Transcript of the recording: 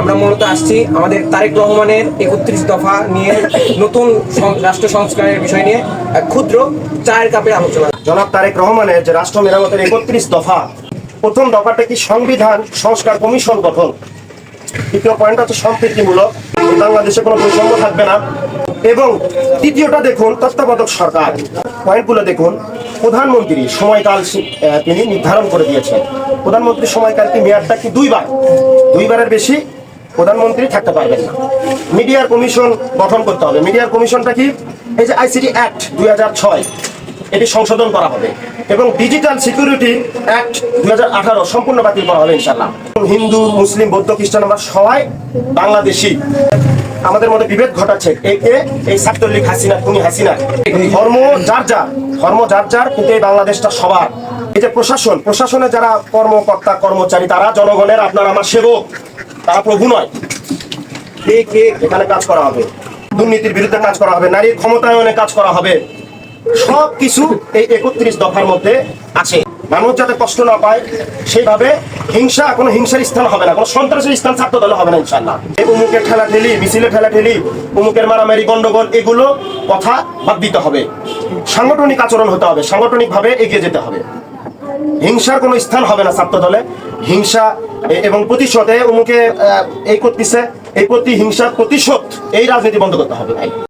আমরা মূলত আসছি আমাদের তারেক রহমানের একত্রিশ দফা নিয়ে নতুন রাষ্ট্র সংস্কারের বিষয় নিয়ে ক্ষুদ্র চায়ের কাপের আলোচনা। জনাব তারেক রহমানের যে রাষ্ট্র মেরামতের একত্রিশ দফা, প্রথম দফাটা কি সংবিধান সংস্কার কমিশন গঠন? দ্বিতীয় পয়েন্ট হচ্ছে সম্প্রীতিমূলক, বাংলাদেশে কোনো বৈষম্য থাকবে না। এবং তৃতীয়টা দেখুন, তত্ত্বাবধায়ক সরকার। পয়েন্টগুলো দেখুন, প্রধানমন্ত্রী সময়কাল তিনি নির্ধারণ করে দিয়েছেন। প্রধানমন্ত্রীর সময়কাল কি মেয়াদটা কি দুইবার? দুইবারের বেশি প্রধানমন্ত্রী থাকতে পারবেন না। মিডিয়ার কমিশন গঠন করতে হবে। মিডিয়ার কমিশনটা কি? এই যে আইসিটি অ্যাক্ট দুই হাজার ছয়, এটি সংশোধন করা হবে এবং ডিজিটাল সিকিউরিটি অ্যাক্ট দুই হাজার আঠারো সম্পূর্ণ বাতিল করা হবে ইনশাল্লাহ হিন্দু, মুসলিম, বৌদ্ধ, খ্রিস্টান, আমরা সবাই বাংলাদেশি। আমাদের মধ্যে বিভেদ ঘটাচ্ছে। একে এই ছাত্রলীগ হাসিনা তুমি হাসিনা। ধর্ম যার যার, ধর্ম যার যার কিন্তু এই বাংলাদেশটা সবার। এই যে প্রশাসন, প্রশাসনে যারা কর্মকর্তা, কর্মচারী, তারা জনগণের আপনার আমার সেবক। তারা প্রভু নয়। কে কে এখানে কাজ করা হবে? দুর্নীতির বিরুদ্ধে কাজ করা হবে নারীর ক্ষমতায়নে কাজ করা হবে। সব কিছু এই একত্রিশ দফার মধ্যে আছে। মানুষ যাতে কষ্ট না পায়, সেইভাবে হিংসা, কোনো হিংসার স্থান হবে না, কোনো সন্ত্রাসের স্থান ছাত্র দলে হবে না ইনশাল্লাহ এই উমুকের ঠেলা ঠেলি মিছিলে ঠেলা ঠেলি, উমুকের মারামারি, গন্ডগোল, এগুলো কথা বাদ দিতে হবে। সাংগঠনিক আচরণ হতে হবে সাংগঠনিক ভাবে এগিয়ে যেতে হবে। হিংসার কোনো স্থান হবে না ছাত্র দলে হিংসা এবং প্রতিশোধে উমুকে আহ, এই করতেছে এই প্রতি হিংসার প্রতিশোধ এই রাজনীতি বন্ধ করতে হবে